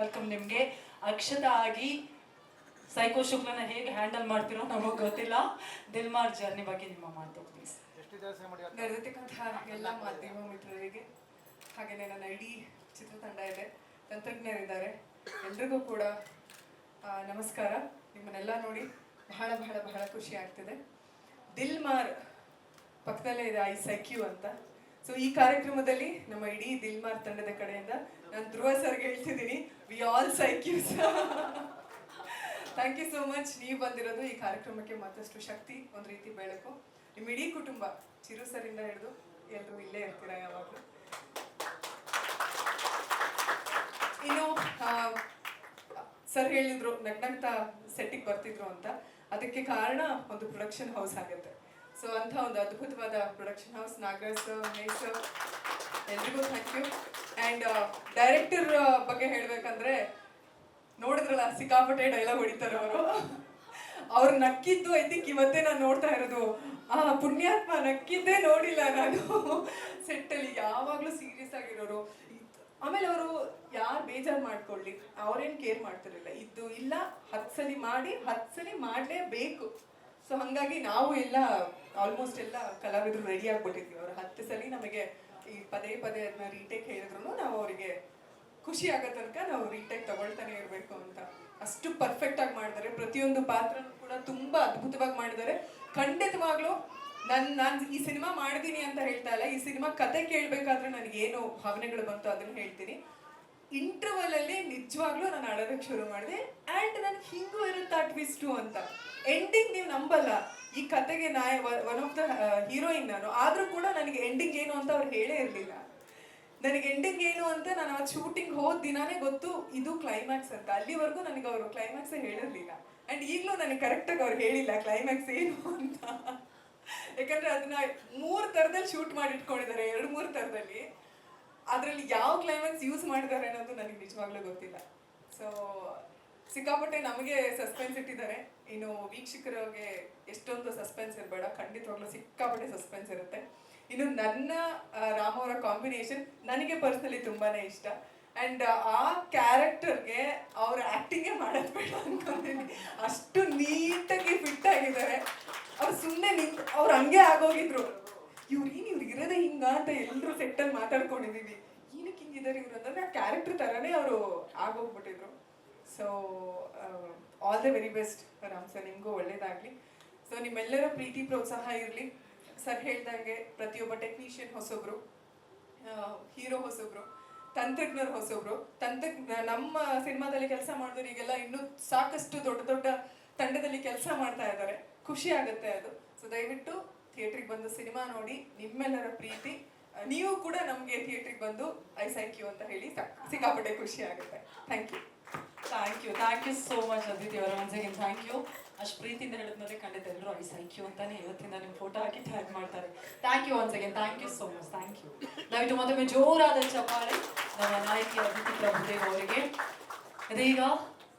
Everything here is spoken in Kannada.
ವೆಲ್ಕಮ್ ನಿಮಗೆ. ಅಕ್ಷತ ಆಗಿ ಸೈಕೋ ಶುಕ್ಲನ ಹೇಗೆ ಹ್ಯಾಂಡಲ್ ಮಾಡ್ತಿರೋ ನಮಗೆ ಗೊತ್ತಿಲ್ಲ. ದಿಲ್ಮಾರ್ ಜರ್ನಿ ಬಗ್ಗೆ ನಿಮ್ಮ ಮಾತು ಪ್ಲೀಸ್ ನಡೆದಿರ್ತಕ್ಕಂತಹ ಎಲ್ಲ ಮಾಧ್ಯಮ ಮಿತ್ರರಿಗೆ. ಹಾಗೆಯೇ ನನ್ನ ಇಡೀ ಚಿತ್ರತಂಡ ಇದೆ. ತಂತ್ರಜ್ಞರಿದ್ದಾರೆ. ಎಲ್ರಿಗೂ ಕೂಡ ನಮಸ್ಕಾರ. ನಿಮ್ಮನ್ನೆಲ್ಲ ನೋಡಿ ಬಹಳ ಬಹಳ ಬಹಳ ಖುಷಿ ಆಗ್ತಿದೆ. ದಿಲ್ಮಾರ್ ಪಕ್ಕದಲ್ಲೇ ಇದೆ ಐ ಸೈಕ್ಯೂ ಅಂತ. ಸೊ ಈ ಕಾರ್ಯಕ್ರಮದಲ್ಲಿ ನಮ್ಮ ಇಡೀ ದಿಲ್ ಮಾರ್ ತಂಡದ ಕಡೆಯಿಂದ ನಾನು ಧ್ರುವ ಸರ್ಗೆ ಹೇಳ್ತಿದ್ದೀನಿ ವಿ ಆಲ್ ಸೈಕ್ಯೂಸ್ ಥ್ಯಾಂಕ್ ಯು ಸೋ ಮಚ್ ನೀವು ಬಂದಿರೋದು ಈ ಕಾರ್ಯಕ್ರಮಕ್ಕೆ ಮತ್ತಷ್ಟು ಶಕ್ತಿ, ಒಂದು ರೀತಿ ಬೆಳಕು. ನಿಮ್ಮ ಇಡೀ ಕುಟುಂಬ ಚಿರು ಸರಿಂದ ಹಿಡಿದು ಎಲ್ಲರೂ ಇಲ್ಲೇ ಇರ್ತೀರ ಯಾವಾಗಲೂ? ಇನ್ನು ಸರ್ ಹೇಳಿದ್ರು, ನಗ್ನಗ್ತಾ ಸೆಟ್ಟಿಗೆ ಬರ್ತಿದ್ರು ಅಂತ. ಅದಕ್ಕೆ ಕಾರಣ ಒಂದು ಪ್ರೊಡಕ್ಷನ್ ಹೌಸ್ ಆಗುತ್ತೆ. ಸೊ ಅಂತ ಒಂದು ಅದ್ಭುತವಾದ production house Nagaraj sir Mahesh sir ಎಲ್ರಿಗೂ ಥ್ಯಾಂಕ್ ಯು ಆ್ಯಂಡ್ ಡೈರೆಕ್ಟರ್ ಬಗ್ಗೆ ಹೇಳಬೇಕಂದ್ರೆ ನೋಡಿದ್ರಲ್ಲ, ಸಿಕ್ಕಾಪಟ್ಟೆ ಡೈಲಾಗ್ ಹೊಡಿತಾರೆ ಅವರು. ಅವ್ರು ನಕ್ಕಿದ್ದು ಐ ಥಿಂಕ್ ಇವತ್ತೇ ನಾನು ನೋಡ್ತಾ ಇರೋದು. ಆ, ಪುಣ್ಯಾತ್ಮ ನಕ್ಕಿದ್ದೇ ನೋಡಿಲ್ಲ ನಾನು. ಸೆಟ್ಟಲ್ಲಿ ಯಾವಾಗಲೂ ಸೀರಿಯಸ್ ಆಗಿರೋರು. ಆಮೇಲೆ ಅವರು ಯಾರು ಬೇಜಾರು ಮಾಡ್ಕೊಳ್ಳಿ, ಅವ್ರೇನು ಕೇರ್ ಮಾಡ್ತಿರಲಿಲ್ಲ. ಇದ್ದು ಇಲ್ಲ, ಹತ್ತು ಸಲ ಮಾಡಿ, ಹತ್ತು ಸಲಿ ಮಾಡಲೇಬೇಕು. ಸೊ ಹಾಗಾಗಿ ನಾವು ಎಲ್ಲ ಆಲ್ಮೋಸ್ಟ್ ಎಲ್ಲ ಕಲಾವಿದರು ರೆಡಿ ಆಗ್ಬಿಟ್ಟಿದ್ವಿ. ಅವ್ರು ಹತ್ತು ಸಲ ನಮಗೆ ಈ ಪದೇ ಪದೇ ಅದನ್ನ ರೀಟೇಕ್ ಹೇಳಿದ್ರು ನಾವು ಅವರಿಗೆ ಖುಷಿ ಆಗೋ ತನಕ ನಾವು ರೀಟೇಕ್ ತಗೊಳ್ತಾನೆ ಇರಬೇಕು ಅಂತ. ಅಷ್ಟು ಪರ್ಫೆಕ್ಟ್ ಆಗಿ ಮಾಡಿದ್ದಾರೆ. ಪ್ರತಿಯೊಂದು ಪಾತ್ರನೂ ಕೂಡ ತುಂಬಾ ಅದ್ಭುತವಾಗಿ ಮಾಡಿದ್ದಾರೆ. ಖಂಡಿತವಾಗ್ಲೂ ನನ್, ನಾನು ಈ ಸಿನಿಮಾ ಮಾಡಿದೀನಿ ಅಂತ ಹೇಳ್ತಾ ಇಲ್ಲ. ಈ ಸಿನಿಮಾ ಕತೆ ಕೇಳಬೇಕಾದ್ರೆ ನನಗೇನು ಭಾವನೆಗಳು ಬಂತು, ಅದನ್ನ ಹೇಳ್ತೀನಿ. ಇಂಟರ್ವಲ್ ಅಲ್ಲಿ ನಿಜವಾಗ್ಲೂ ನಾನು ಆಡೋದಕ್ಕೆ ಶುರು ಮಾಡಿದೆ. ಅಂಡ್ ನನ್ಗೆ ಹಿಂಗೂ ಇರುತ್ತಾ ಟ್ವಿಸ್ಟು ಅಂತ. ಎಂಡಿಂಗ್ ನೀವು ನಂಬಲ್ಲ. ಈ ಕತೆಗೆ ನಾಯ ಒನ್ ಆಫ್ ದ ಹೀರೋಯಿನ್ ನಾನು. ಆದ್ರೂ ಕೂಡ ನನಗೆ ಎಂಡಿಂಗ್ ಏನು ಅಂತ ಅವ್ರು ಹೇಳೇ ಇರಲಿಲ್ಲ. ನನಗೆ ಎಂಡಿಂಗ್ ಏನು ಅಂತ ನಾನು ಅವತ್ತು ಶೂಟಿಂಗ್ ಹೋದ ದಿನಾನೇ ಗೊತ್ತು, ಇದು ಕ್ಲೈಮ್ಯಾಕ್ಸ್ ಅಂತ. ಅಲ್ಲಿವರೆಗೂ ನನಗೆ ಅವರು ಕ್ಲೈಮ್ಯಾಕ್ಸ್ ಹೇಳಿರ್ಲಿಲ್ಲ. ಅಂಡ್ ಈಗಲೂ ನನಗೆ ಕರೆಕ್ಟಾಗಿ ಅವ್ರು ಹೇಳಿಲ್ಲ ಕ್ಲೈಮ್ಯಾಕ್ಸ್ ಏನು ಅಂತ. ಯಾಕಂದ್ರೆ ಅದನ್ನ ಮೂರು ಥರದಲ್ಲಿ ಶೂಟ್ ಮಾಡಿ ಇಟ್ಕೊಂಡಿದ್ದಾರೆ ಎರಡು ಮೂರು ಥರದಲ್ಲಿ. ಅದರಲ್ಲಿ ಯಾವ ಕ್ಲೈಮ್ಯಾಕ್ಸ್ ಯೂಸ್ ಮಾಡಿದ್ದಾರೆ ಅನ್ನೋದು ನನಗೆ ನಿಜವಾಗ್ಲೂ ಗೊತ್ತಿಲ್ಲ. ಸೊ ಸಿಕ್ಕಾಪಟ್ಟೆ ನಮಗೆ ಸಸ್ಪೆನ್ಸ್ ಇಟ್ಟಿದ್ದಾರೆ. ಇನ್ನು ವೀಕ್ಷಕರಿಗೆ ಎಷ್ಟೊಂದು ಸಸ್ಪೆನ್ಸ್ ಇರಬೇಡ. ಖಂಡಿತವಾಗ್ಲೂ ಸಿಕ್ಕಾಪಟ್ಟೆ ಸಸ್ಪೆನ್ಸ್ ಇರುತ್ತೆ. ಇನ್ನು ನನ್ನ ರಾಮ ಅವರ ಕಾಂಬಿನೇಷನ್ ನನಗೆ ಪರ್ಸನಲಿ ತುಂಬಾನೇ ಇಷ್ಟ. ಆ್ಯಂಡ್ ಆ ಕ್ಯಾರೆಕ್ಟರ್ಗೆ ಅವ್ರ ಆ್ಯಕ್ಟಿಂಗೇ ಮಾಡೋದು ಬೇಡ ಅನ್ಕೊಂತೀನಿ. ಅಷ್ಟು ನೀಟಾಗಿ ಫಿಟ್ ಆಗಿದ್ದಾರೆ. ಅವ್ರು ಸುಮ್ಮನೆ ನಿಂತು, ಅವ್ರು ಹಂಗೆ ಆಗೋಗಿದ್ರು. ಇವ್ರು ಇರೋದೇ ಹಿಂಗ ಅಂತ ಎಲ್ಲರೂ ಸೆಟ್ಟಲ್ಲಿ ಮಾತಾಡ್ಕೊಂಡಿದೀವಿ. ಏನಕ್ಕೆ ಹಿಂಗಿದ್ದಾರೆ ಇವ್ರು ಅಂತಂದ್ರೆ ಆ ಕ್ಯಾರೆಕ್ಟರ್ ಥರನೇ ಅವರು ಆಗೋಗ್ಬಿಟ್ಟಿದ್ರು. So all the very best Ram sir. ನಿಮಗೂ ಒಳ್ಳೇದಾಗ್ಲಿ. ಸೊ ನಿಮ್ಮೆಲ್ಲರ ಪ್ರೀತಿ, ಪ್ರೋತ್ಸಾಹ ಇರಲಿ. ಸರ್ ಹೇಳ್ದಂಗೆ ಪ್ರತಿಯೊಬ್ಬ ಟೆಕ್ನಿಷಿಯನ್ ಹೊಸೊಬ್ರು ಹೀರೋ ಹೊಸೊಬ್ರು, ತಂತ್ರಜ್ಞರು ಹೊಸೊಬ್ರು. ತಂತ್ರಜ್ಞ, ನಮ್ಮ ಸಿನಿಮಾದಲ್ಲಿ ಕೆಲಸ ಮಾಡಿದವರು ಈಗೆಲ್ಲ ಇನ್ನೂ ಸಾಕಷ್ಟು ದೊಡ್ಡ ದೊಡ್ಡ ತಂಡದಲ್ಲಿ ಕೆಲಸ ಮಾಡ್ತಾ ಇದ್ದಾರೆ. ಖುಷಿ ಆಗುತ್ತೆ ಅದು. ಸೊ ದಯವಿಟ್ಟು ಥಿಯೇಟ್ರಿಗೆ ಬಂದು ಸಿನಿಮಾ ನೋಡಿ, ನಿಮ್ಮೆಲ್ಲರ ಪ್ರೀತಿ ನೀವು ಕೂಡ ನಮಗೆ ಥಿಯೇಟ್ರಿಗೆ ಬಂದು ಐ ಸ್ಯಾಂಕ್ ಯು ಅಂತ ಹೇಳಿ ಸಾಕ್- ಸಿಕ್ಕಾಪಟ್ಟೆ ಖುಷಿ ಆಗುತ್ತೆ. Thank you thank you thank you so much Aditi ಅವರ. ಒನ್ಸ್ ಅಗೇನ್ ಥ್ಯಾಂಕ್ ಯು ಅಷ್ಟು ಪ್ರೀತಿಯಿಂದ ಹೇಳಿದ್ಮೇಲೆ ಖಂಡಿತ ಎಲ್ಲರೂ ಐ ಸ್ಯಾಂಕ್ ಯು ಅಂತಾನೆ ಇವತ್ತಿಂದ ನಿಮ್ಮ ಫೋಟೋ ಹಾಕಿ ಟ್ಯಾಗ್ ಮಾಡ್ತಾರೆ. Thank you once again thank you so much thank you ದಯವಿಟ್ಟು ಮತ್ತೊಮ್ಮೆ ಜೋರಾದ ಚಪ್ಪಾಳೆ. ನಮ್ಮ ನಾಯಕಿ ಅದಿತಿ ಪ್ರಭುದೇವ್ ಅವರಿಗೆ. ಇದೀಗ